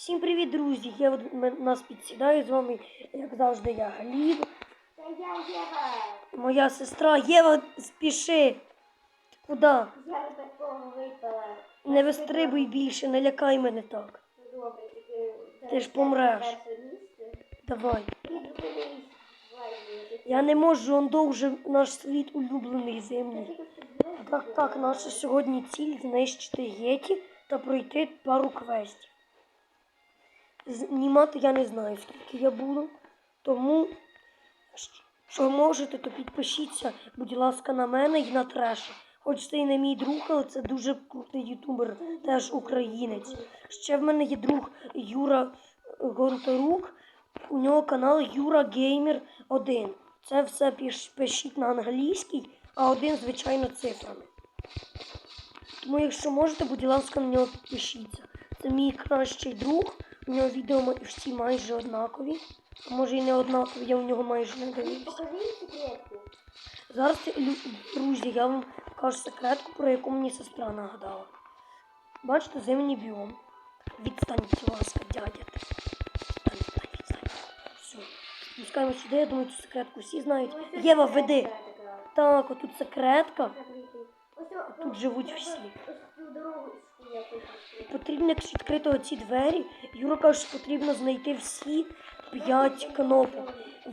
Всім привіт, друзі! Я от- нас підсідаю з вами, як завжди, я Гліб. Та я Єва. Моя сестра Єва, спіши. Куди? Я випадково випала. Не вистрибуй більше, не лякай мене так. Добре. Ти ж помреш. Давай. Я не можу, он довже наш світ улюблений землі. Так, так, наша сьогодні ціль знищити геті та пройти пару квестів. Знімати я не знаю, скільки я буду. Тому, що можете, то підпишіться, будь ласка, на мене і на треш. Хоч це і не мій друг, але це дуже крутий ютубер, теж українець. Ще в мене є друг Юра Гонтарук. У нього канал Юра Геймер 1. Це все пишіть на англійській, а один, звичайно, цифрами. Тому, якщо можете, будь ласка, на нього підпишіться. Це мій кращий друг. У нього відео всі майже однакові. А може і не однакові, я у нього майже не. Покажи секретку. Зараз, друзі, я вам покажу секретку, про яку мені сестра нагадала. Бачите, зимній біом. Відстаньте, будь ласка, дядя. Відстань, відстань, відстань. Все. Спускаємо сюди, я думаю, цю секретку всі знають. Єва, веди. Так, отут секретка. Тут живуть всі. Дорогу. Потрібно якщо відкрити оці двері. Юра каже, що потрібно знайти всі п'ять кнопок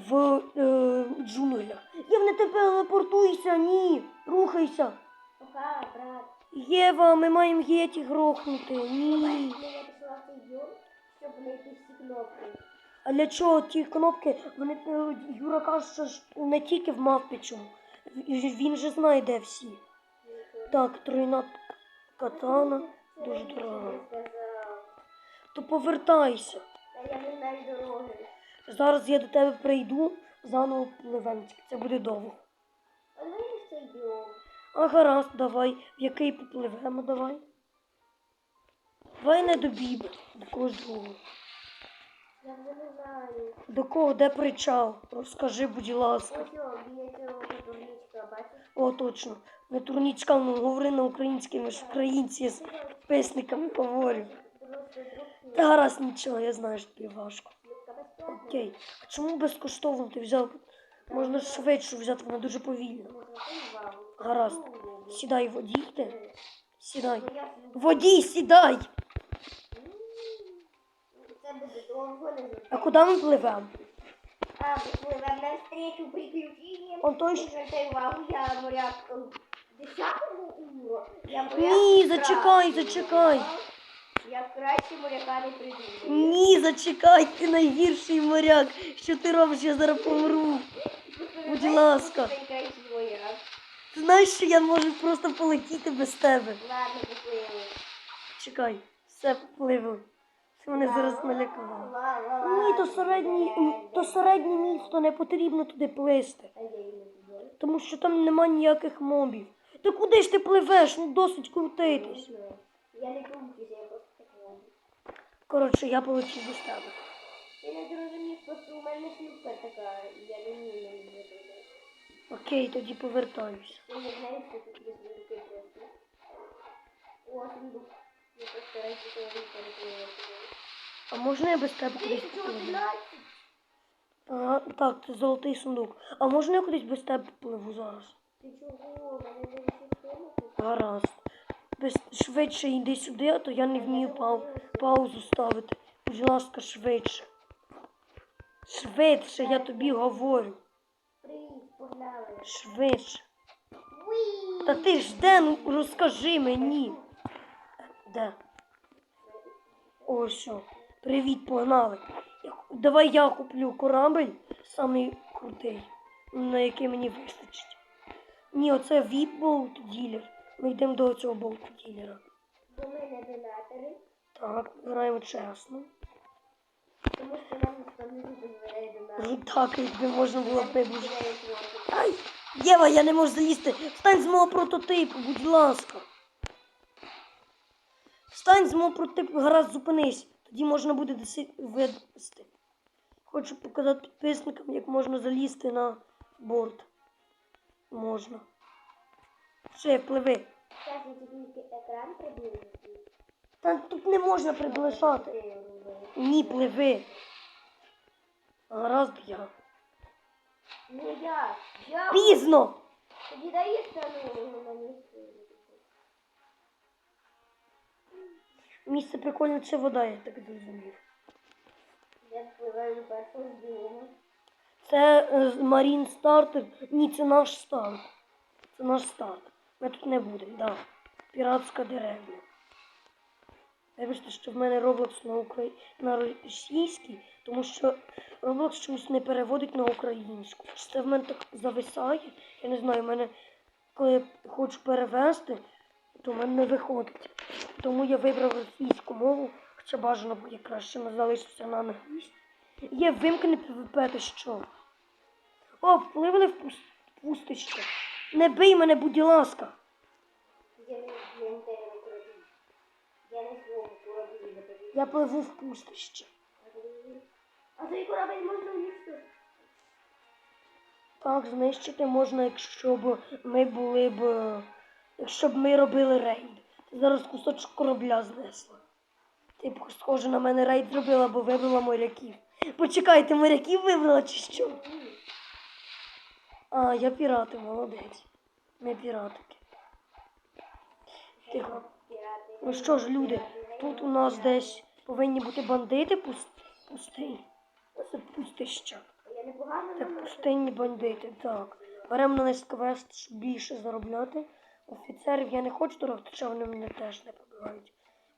в е, джунглях. Єв, не тебе телепортуйся, ні. Рухайся. Пока, брат. Єва, ми маємо єті грохнути. Ні. Щоб знайти всі кнопки. А для чого ті кнопки? Вони е, Юра каже, що ж не тільки в мавпичому. В- Він же знає, де всі. Так, тройна катана. Дуже дорога. То повертайся. Я не знаю дороги. Зараз я до тебе прийду, заново пливем. Це буде довго. А ми в цей. А гаразд, давай. В який попливемо, давай. Давай не до Біби, до другого. Я вже не знаю. До кого, де причал? Розкажи, будь ласка. Ось біля цього бачиш? О, точно. Не турнічка, ну говори на українській, ми ж українці з підписниками говорю. Та гаразд нічого, я знаю, що тобі важко. Окей. А чому безкоштовно ти взяв? Можна швидше взяти, вона дуже повільна. Ти. Гаразд. Сідай, водій йде. Сідай. Водій, сідай! А куди ми пливемо? А, ми пливемо навстречу приключенням. Он той, що- я Ні, зачекай, зачекай. Я краще моряка не придумаю. Ні, зачекай, ти найгірший моряк. Що ти робиш? Я зараз помру. Будь ласка. Ти знаєш, що я можу просто полетіти без тебе. Ладно, поплили. Чекай, все попливли. Ти мене зараз налякала. Ні, то середнє, то середнє місто не потрібно туди плисти. Тому що там нема ніяких мобів. Та куди ж ти пливеш? Ну досить крутитись. Я не крутюся, я просто так роблю. Коротше, я полетів без тебе. Я не зрозумів, просто у мене шлюпка така, і я не вмію на ній. Окей, тоді повертаюся. Я не знаю, що тут є сундуки просто. О, сундук. Я не. А можна я без тебе кудись попливу? Ага, так, це золотий сундук. А можна я кудись без тебе попливу зараз? Ти чого? Мене не. Гаразд. Без... Швидше йди сюди, а то я не вмію пау... паузу ставити. Будь ласка, швидше. Швидше, я тобі говорю. Швидше. Та ти ж де, ну розкажи мені. Де? О, що. Привіт, погнали. Давай я куплю корабль, самий крутий, на який мені вистачить. Ні, оце VIP Boat Dealer. Ми йдемо до цього болту ділера. Бо ми не донатори, Так, граємо чесно. тому що нам ніхто не дозволяє донатити. Ну, Так, якби можна було б дуже. Ай! Єва, я не можу залізти. Встань з мого прототипу, будь ласка. Встань з мого прототипу, гаразд зупинись. Тоді можна буде вивести. Хочу показати підписникам, як можна залізти на борт. Можна. Ще пливи. Зараз я тобі екран приблизити. Та тут не можна приближати. Ні, пливи. Гаразд я. Не я. Я. Пізно! Тоді дай стану на місце. Місце прикольне це вода, я так зрозумів. Я впливаю до першого здиву. Це е, Марін стартер. Ні, це наш старт. Це наш старт. Ми тут не будемо, да. Піратська деревня. Вибачте, що в мене Roblox на, укра... на російській, тому що Roblox чомусь не переводить на українську. Це в мене так зависає? Я не знаю, в мене, коли я хочу перевести, то в мене не виходить. Тому я вибрав російську мову, хоча бажано буде краще залишитися на англійській. Є вимкнене ПВП, ти що? О, впливли в пус- пустище. Не бий мене, будь ласка. Я не не пливу в пустище. А цей корабель можна уничтожити? Так, знищити можна, якщо б ми були б. Якщо б ми робили рейд. Ти зараз кусочок корабля знесла. Ти б схоже на мене рейд зробила, бо вибрала моряків. Почекайте, моряків вибрала чи що? А, я пірати, молодець. Ми піратики. Тихо. Ну що ж, люди, тут у нас десь повинні бути бандити пуст... пустині. Це пустища. Це пустинні бандити, так. Беремо на них квест, щоб більше заробляти. Офіцерів я не хочу дорогти, хоча вони мене теж не побивають.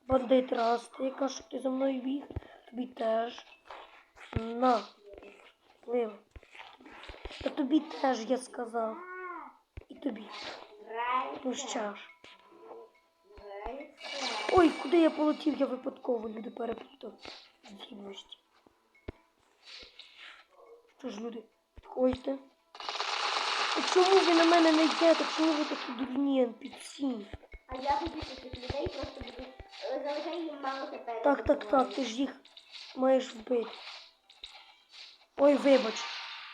Бандит раз, ти яка, щоб ти за мною біг, тобі теж. На. Плив. Та тобі теж я сказав. І тобі. Ну що ж. Ой, куди я полетів, я випадково люди переплутав здібності. Що ж, люди, підходьте. А чому ви на мене не йдете? Чому ви такі дурні NPC? А я цих людей просто буду е, залишаю їм мало тепер. Так, так, так, ти ж їх маєш вбити. Ой, вибач.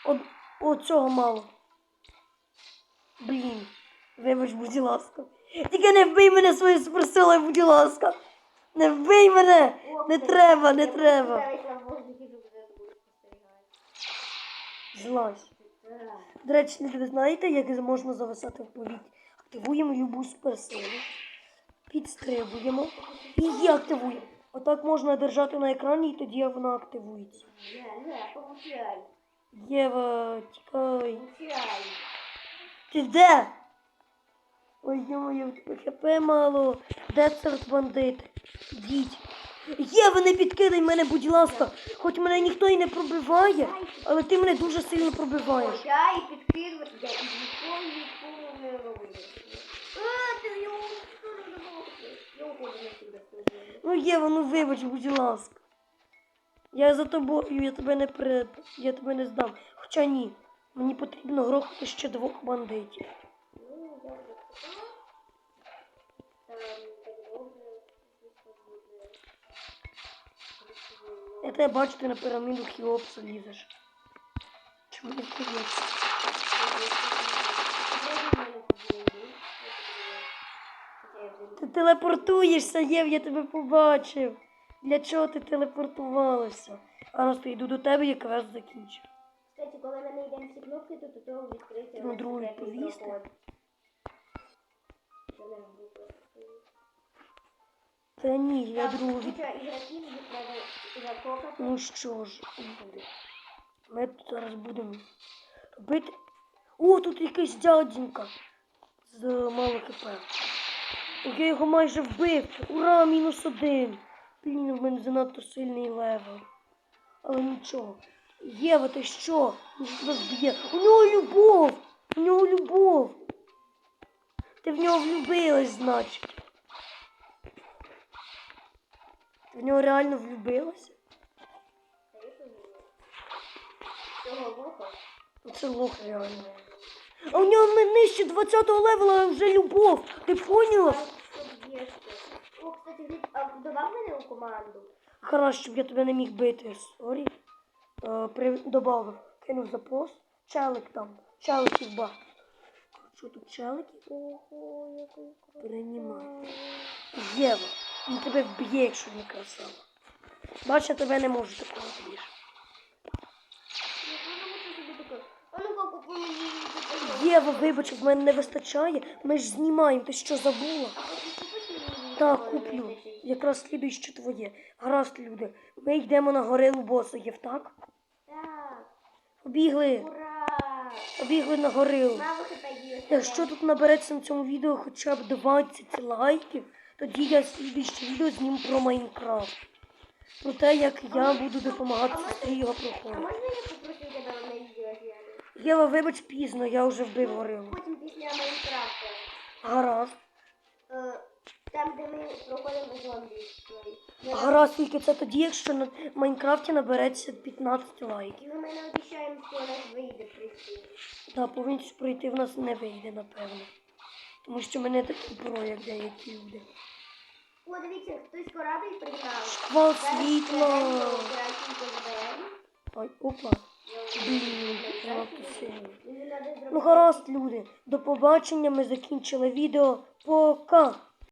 От, от цього мало. Блін. Вибач, будь ласка. Тільки не вбий мене своєю суперсилою, будь ласка. Не вбий мене! Не треба, не треба. Злазь. До речі, ви знаєте, як можна зависати в повітрі? Активуємо любу суперсилу. Підстрибуємо і її активуємо. Отак можна держати на екрані, і тоді вона активується. Не, не, помовчай. Єва, тікай. Помовчай. Ти де? Ой, тебе хп мало. Де от бандити? Ідіть. Єва, не підкидай мене, будь ласка. Хоч мене ніхто і не пробиває, але ти мене дуже сильно пробиваєш. Підкидувати. Я ніколи ніколи не робив. А, ти його що не забути. Я уходжу на тебе служити. Ну, Єва, ну вибач, будь ласка. Я за тобою, я тебе не при... я тебе не здам. Хоча ні. Мені потрібно грохати ще двох бандитів. Я тебе бачу, ти на піраміду Хіопса лізеш. Чому не вкуєш? Телепортуєшся, Єв, я тебе побачив. Для чого ти телепортувалася? А стой, йду до тебе, я квест закінчив. Кстати, коли ми знайдемо всі кнопки, то до того відкриється Ну, другий повісти. Та ні, я закопати. Ну що ж, буде. Ми тут зараз будемо робити. О, тут якийсь дяденька з мало хп. Я його майже вбив. Ура, мінус один. Блін, в мене занадто сильний левел. Але нічого. Єва, ти що? Він тебе. У нього любов! У нього любов. Ти в нього влюбилась, значить. Ти в нього реально влюбилася? Ну, Це лох реально. А у нього нижче 20-го левела вже любов. Ти поняла? О, кстати, Гліб, а добав мене у команду. Хорошо, щоб я тебе не міг бити. Сорі. Е, при... Добавив. Кинув запрос. Челик там. Челиків багато. Що тут челики? Ого, який Приймай. Єва. Він тебе вб'є, якщо не красава. Бач, я тебе не можу такого більше. Єва, вибач, в мене не вистачає. Ми ж знімаємо, ти що забула? А потім купиш мені? Так, куплю. Якраз слідуюче твоє. Гаразд, люди. Ми йдемо на горилу босоїв, так? Так, Побігли. ура! Побігли на горилу. Якщо тут набереться на цьому відео хоча б 20 лайків, тоді я слідуюче відео зніму про Майнкрафт. Про те, як я буду допомагати сестрі його А можна я попрошу тебе на відео зняти? Єва, вибач пізно, я вже вбив горилу. Потім після Майнкрафта. Гаразд. Там, де ми проходимо зомбі. Гаразд, тільки це тоді, якщо на Майнкрафті набереться 15 лайків. Ми не обіцяємо, що у нас вийде прийти. Та повністю пройти в нас не вийде, напевно. Тому що ми не такі про, як деякі люди. О, дивіться, хтось корабль пригнав. Шквал світла. світло. Ой, опа. Блін, Ну, гаразд, люди. До побачення. Ми закінчили відео. Пока.